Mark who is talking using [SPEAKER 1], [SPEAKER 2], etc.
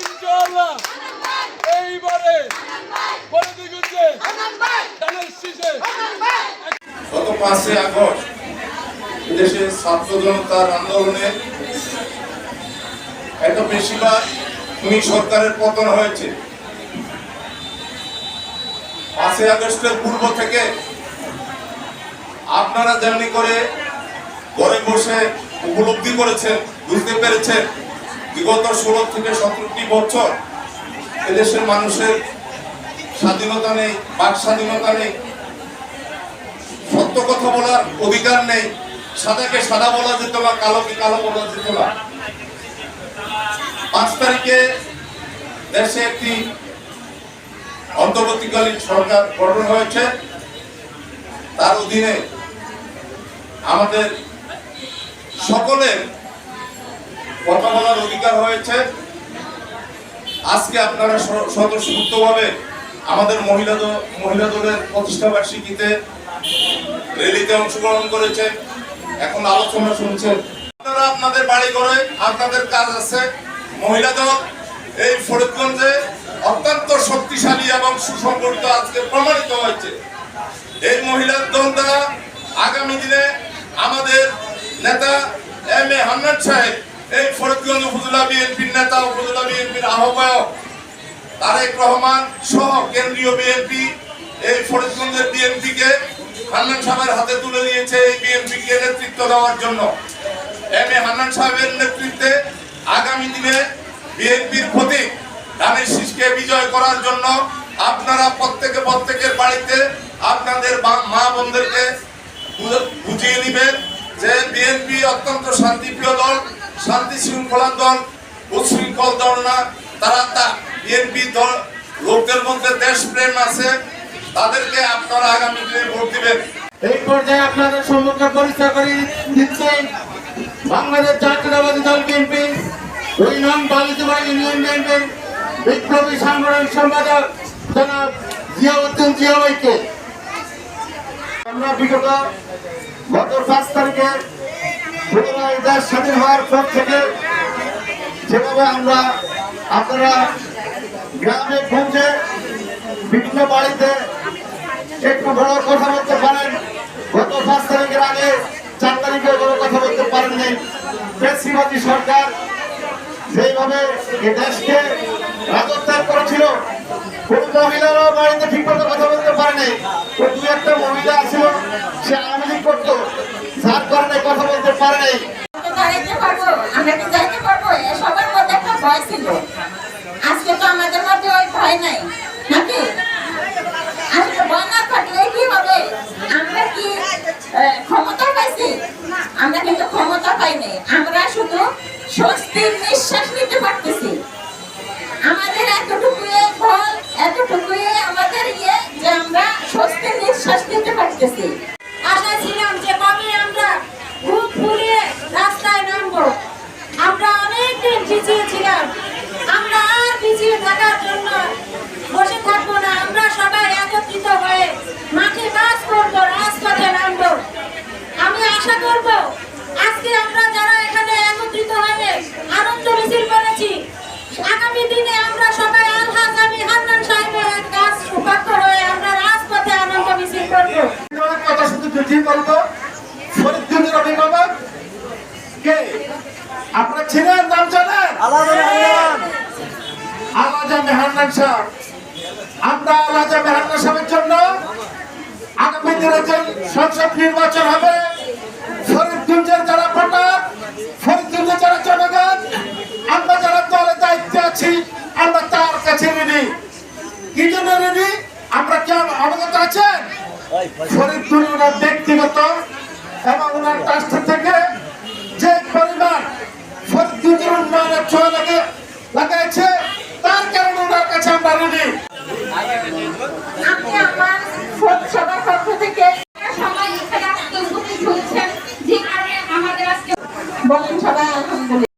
[SPEAKER 1] ইনশাআল্লাহ। এইবারে শীষে।
[SPEAKER 2] গত পাঁচই আগস্ট দেশের ছাত্র জনতার আন্দোলনে এত বেশিরভাগ খুনি সরকারের পতন হয়েছে। পাঁচই আগস্টের পূর্ব থেকে আপনারা যেমনি করে ঘরে বসে উপলব্ধি করেছেন বুঝতে পেরেছেন বিগত ষোলো থেকে সতেরোটি বছর এদেশের মানুষের স্বাধীনতা নেই, বাক স্বাধীনতা নেই। সত্য কথা বলার অধিকার নেই, সাদাকে সাদা বলা যেত না, কালোকে কালো বলা যেত না। পাঁচ তারিখে দেশে একটি অন্তর্বর্তীকালীন সরকার গঠন হয়েছে। তার অধীনে আমাদের সকলের কথা বলার অধিকার হয়েছে। আজকে আপনারা স্বতঃস্ফূর্তভাবে আমাদের মহিলা মহিলা দলের প্রতিষ্ঠা বার্ষিকীতে র্যালিতে অংশগ্রহণ করেছে। এখন আলোচনা শুনছেন আপনারা আপনাদের বাড়ি ঘরে আপনাদের কাজ আছে। মহিলা দল এই ফরিদগঞ্জে অত্যন্ত শক্তিশালী এবং সুসংগঠিত আজকে প্রমাণিত হয়েছে। এই মহিলা দল দ্বারা আগামী দিনে আমাদের নেতা এম এ হান্নান সাহেব এই ফরিদগঞ্জ উপজেলা বিএনপির নেতা, উপজেলা বিএনপির আহ্বায়ক তারেক রহমান সহ কেন্দ্রীয় বিএনপি এই ফরিদগঞ্জের বিএনপিকে হান্নান সাহেবের হাতে তুলে দিয়েছে এই বিএনপিকে নেতৃত্ব দেওয়ার জন্য। এম এ হান্নান সাহেবের নেতৃত্বে আগামী দিনে বিএনপির প্রতীক ধানের শীষকে বিজয় করার জন্য আপনারা প্রত্যেকে প্রত্যেকের বাড়িতে আপনাদের মা বোনদেরকে বুঝিয়ে দিবেন যে বিএনপি অত্যন্ত শান্তিপ্রিয় দল। শান্তি শৃঙ্খলার দল উচ্ছৃঙ্খল দল না তারা তা বিএনপি দল, লোকদের মধ্যে দেশপ্রেম আছে, তাদেরকে আপনারা আগামী দিনে ভোট দিবেন।
[SPEAKER 3] এই পর্যায়ে আপনাদের সম্মুখে পরিচয় করে দিচ্ছি, বাংলাদেশ জাতীয়তাবাদী দল বিএনপি, দুই নং বালিজুবা ইউনিয়ন বিএনপির বিপ্লবী সাংগঠনিক সম্পাদক জনাব জিয়াউদ্দিন জিয়া ভাইকে আমরা বিগত গত পাঁচ তারিখে পুনরায় দেশ হওয়ার পর থেকে যেভাবে আমরা আপনারা গ্রামে গঞ্জে বিভিন্ন বাড়িতে একটু বড় কথা বলতে পারেন। গত পাঁচ তারিখের আগে চার তারিখে বড় কথা বলতে পারেননি। পেশিবাদী সরকার যেভাবে এ দেশকে রাজত্ব করেছিল, কোন বাড়িতে ঠিক মতো কথা বলতে পারেনি। দু একটা মহিলা ছিল, সে আওয়ামী করতো। যার কারণে কথা বলতে পারেনি
[SPEAKER 4] আমরা কি আজকে তো আমাদের মধ্যে নাই ক্ষমতা পাইছি? আমরা কিন্তু ক্ষমতা পাইনি আমরা শুধু স্বস্তির নিঃশ্বাস নিতে পারতেছি। আমাদের এতটুকু ফল এতটুকু আমাদের ইয়ে যে আমরা স্বস্তির নিঃশ্বাস নিতে পারতেছি আশা ছিলাম যে কবে আমরা বুক ফুলিয়ে রাস্তায় নামবো আমরা অনেক দিন পিছিয়ে ছিলাম আমরা আর পিছিয়ে থাকার জন্য বসে থাকব না আমরা সবাই একত্রিত হয়ে মাঠে কাজ করব রাজপথে নামবো আমি আশা করব আজকে আমরা যারা এখানে একত্রিত হয়ে আনন্দ মিছিল করেছি আগামী দিনে আমরা সবাই আলহাজ আমি হান্নান সাহেবের কাজ সুপাত্র হয়ে আমরা রাজপথে আনন্দ মিছিল করব
[SPEAKER 3] অনেক আপনারা নাম সাহেব আমরা জন্য সংসদ নির্বাচন হবে ফরিদগঞ্জের যারা ভোটার ফরিদগঞ্জের যারা জনগণ আমরা যারা দলে দায়িত্বে আছি আমরা তার কাছে রেডি কি জন্য রেডি আমরা কি অবগত আছেন ফরিদপুর ওনার ব্যক্তিগত এবং ওনার ট্রাস্ট থেকে যে পরিমাণ ফরিদপুর উন্নয়নের ছোঁয়া লাগে, লাগাইছে, তার কারণে ওনার কাছে আমরা ঋণী।
[SPEAKER 5] আমি আমার সবার পক্ষ থেকে